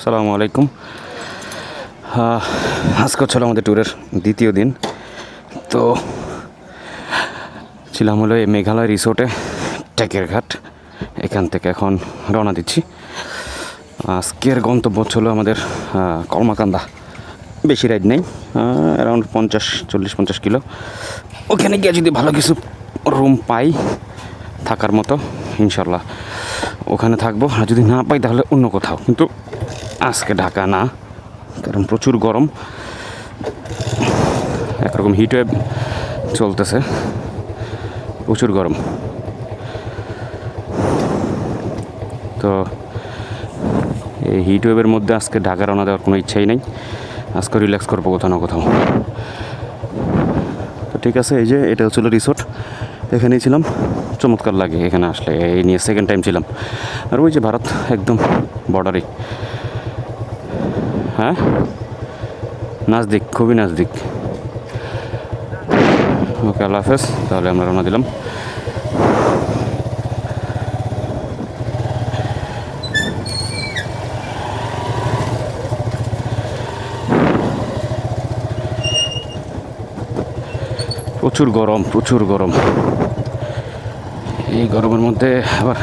আসসালামু আলাইকুম। আজকে হচ্ছিল আমাদের ট্যুরের দ্বিতীয় দিন। তো ছিলাম হলো এই মেঘালয় রিসোর্টে টেকের ঘাট। এখান থেকে এখন রওনা দিচ্ছি। আজকের গন্তব্য ছিল আমাদের আহ, কলমাকান্দা বেশি রাইড নেই অ্যারাউন্ড পঞ্চাশ চল্লিশ পঞ্চাশ কিলো। ওখানে গিয়ে যদি ভালো কিছু রুম পাই থাকার মতো ইনশাল্লাহ। ওখানে থাকব। আর যদি না পাই তাহলে অন্য কোথাও। কিন্তু আজকে ঢাকা না, কারণ প্রচুর গরম। একরকম হিটওয়েভ চলতেছে। প্রচুর গরম। তো এই হিটওয়েভের মধ্যে আজকে ঢাকা রওনা দেওয়ার কোনো ইচ্ছাই নেই। আজকে রিল্যাক্স করব কোথাও না কোথাও। তো ঠিক আছে, এই যে এটা হচ্ছিল রিসোর্ট এখানেই ছিলাম। চমৎকার লাগে এখানে আসলে। এই নিয়ে সেকেন্ড টাইম ছিলাম। আর ওই যে ভারত, একদম বর্ডারে হ্যাঁ? নাজদিক, খুবই নাজদিক। ওকে, আল্লাহ হাফেজ। তাহলে আমরা রওনা দিলাম। প্রচুর গরম প্রচুর গরম। এই গরমের মধ্যে আবার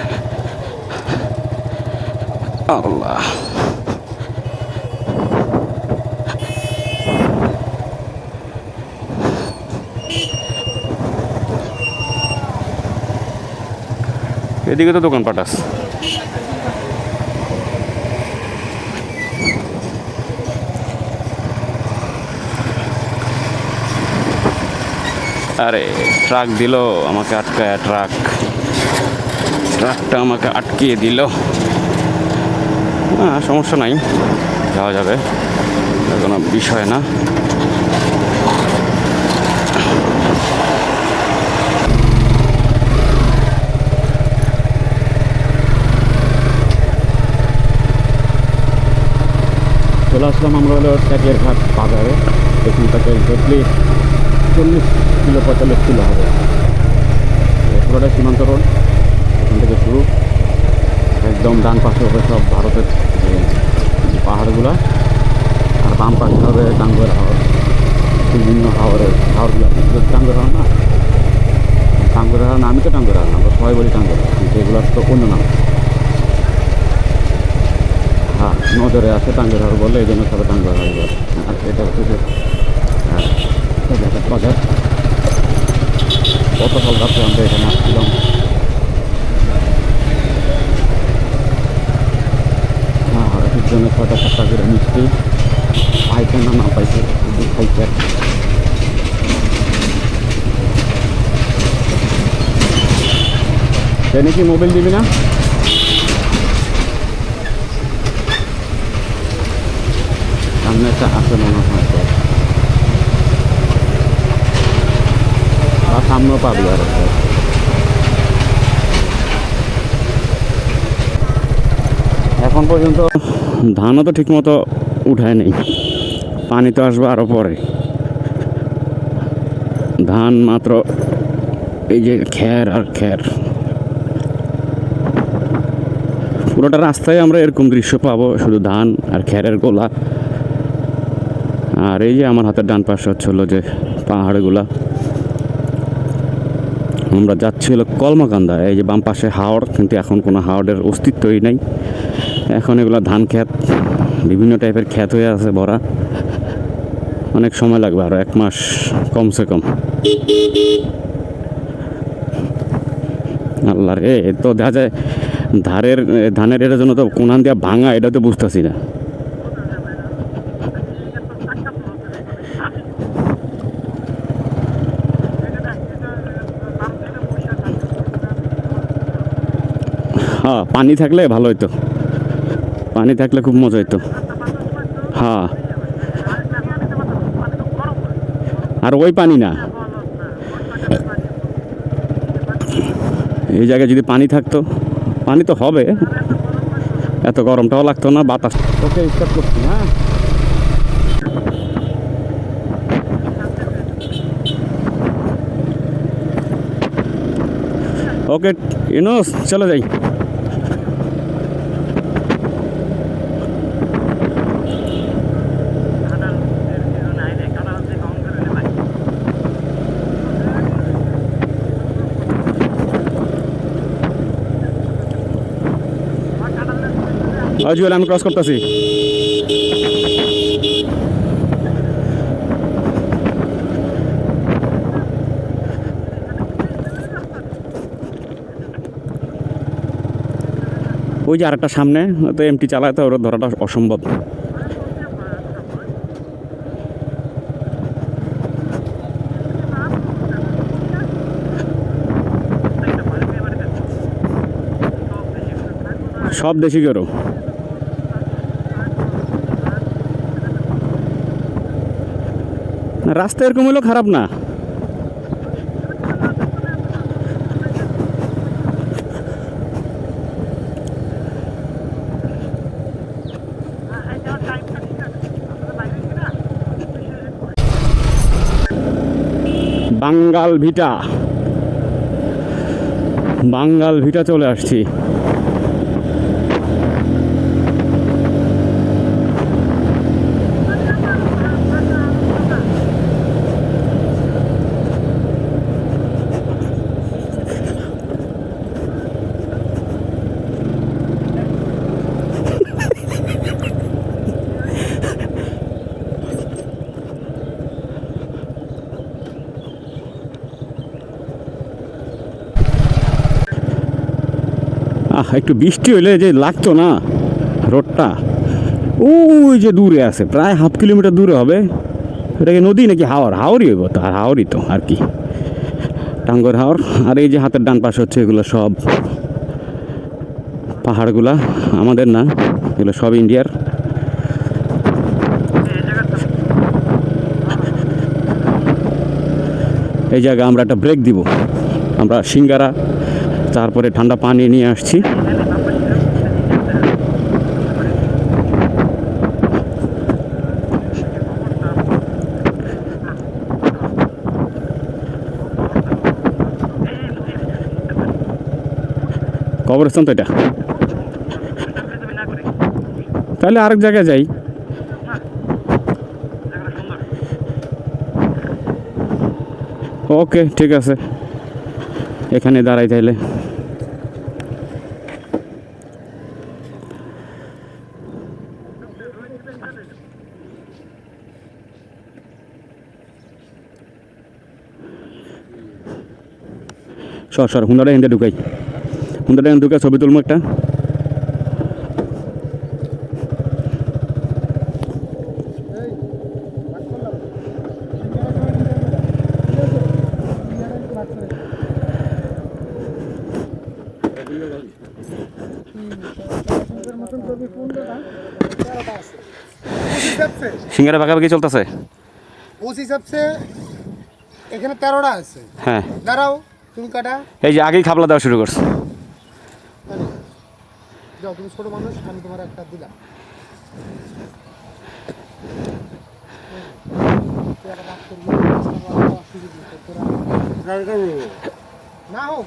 আল্লাহ। এদিকে তো দোকান পাটাস আরে ট্রাক দিল, আমাকে আটকায় ট্রাক ট্রাকটা আমাকে আটকিয়ে দিল। না, সমস্যা নাই, যাওয়া যাবে। কোনো বিষয় না। চলে আসলাম আমরা হলো ট্যাকের ঘাট বাজারে। এখান থেকে এক্স্যাক্টলি চল্লিশ কিলো পঁয়তাল্লিশ কিলো হবে। পুরোটা সীমান্ত রোড। এখান থেকে শুরু। একদম ডান পাশে হবে সব ভারতের যে পাহাড়গুলো। আর বাম পাশে হবে টাঙ্গুয়ার হাওর। বিভিন্ন হাওরের হাওরগুলো। টাঙ্গুয়ার হাওর না? টাঙ্গুয়ার হাওর না, আমি তো না, আমরা সবাই বলি টাঙ্গুয়ার হাওর। কিন্তু এগুলোর তো অন্য নাম। নজরে আছে টাঙ্গুয়ার হাওর বলে এই জন্য সবাই টাঙ্গুয়ার হাওর বলে আর এটা হচ্ছে হ্যাঁ, বাজার গতকাল রাত্রে আমরা এখানে আসছিলাম। হ্যাঁ জন্য ছয়টা সাতটা করে মিষ্টি। পাইছে না না পাইছে খাইছে। মোবাইল দিবি না? সামনে একটা মনে হয়। পাবি আর এখন পর্যন্ত ধানও তো ঠিকমতো উঠায় নেই। পানি তো আসবে আরও পরে। ধান মাত্র এই যে খ্যার আর খ্যার পুরোটা রাস্তায় আমরা এরকম দৃশ্য পাবো, শুধু ধান আর খ্যারের গোলা। আর এই যে আমার হাতের ডান পাশে হচ্ছে হলো যে পাহাড়গুলা। আমরা যাচ্ছি হলো কলমাকান্দা। এই যে বাম পাশে হাওড়, কিন্তু এখন কোনো হাওড়ের অস্তিত্বই নাই। এখন এগুলো ধান ক্ষেত, বিভিন্ন টাইপের ক্ষেত হয়ে আছে ভরা। অনেক সময় লাগবে আরও এক মাস কমসে কম। আল্লাহ রে তো দেখা যায় ধারের, ধানের এটার জন্য তো কোনান দিয়া ভাঙা, এটা তো বুঝতেছি না। পানি থাকলে ভালো হইতো। পানি থাকলে খুব মজা হইতো। হ্যাঁ। আর ওই পানি না। এই জায়গায় যদি পানি থাকতো, পানি তো হবে। এত গরমটাও লাগতো না, বাতাস। ওকে স্টার্ট করছি হ্যাঁ। ওকে, ইউনুস, চলে যাই। জুয়েল আমি ক্রস করতেছি। ওই যে আরেকটা সামনে, তো এমটি চালায় তো ওরা ধরাটা অসম্ভব। সব দেশি গরু। রাস্তা এরকম হলেও খারাপ না? বাঙ্গাল ভিটা। বাঙ্গাল ভিটা চলে আসছি। একটু বৃষ্টি হলে যে লাগতো না রোডটা, ওই যে দূরে আছে, প্রায় হাফ কিলোমিটার দূরে হবে। এটা কি নদী নাকি হাওর? হাওরই হইব তো, আর হাওরই তো, আর কি। টাঙ্গর হাওর, আর এই যে হাতের ডান পাশে হচ্ছে এগুলো সব পাহাড়গুলা, আমাদের না, এগুলো সব ইন্ডিয়ার। এই জায়গায় আমরা একটা ব্রেক দিব। আমরা সিঙ্গারা, তারপরে ঠান্ডা পানি নিয়ে আসছি। কবরস্থান তো এটা। তাহলে আরেক জায়গায় যাই। ওকে, ঠিক আছে। এখানে দাঁড়াই তাইলে সর সর হুন্দাটা হিন্দে ঢুকাই। হুন্দাটা হিন্দে ঢুকাই ছবি তুলবো একটা। সিঙ্গারা পাকাপাকি চলতেছে? হিসাবসে এখানে তেরোটা আছে। হ্যাঁ। দাঁড়াও তুমি কাটা। এই যে আগেই খাবলা দেওয়া শুরু করছে। যাও তুমি ছোট মানুষ আমি তোমার একটা দিলাম। না হোক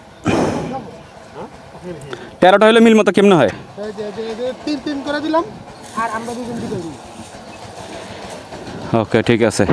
তেরোটা হলে মিল মতো কেমনে হয়? এই যে- এই যে- এই যে তিন তিন করে দিলাম আর আমরা দুজন দিকে ওকে ঠিক আছে।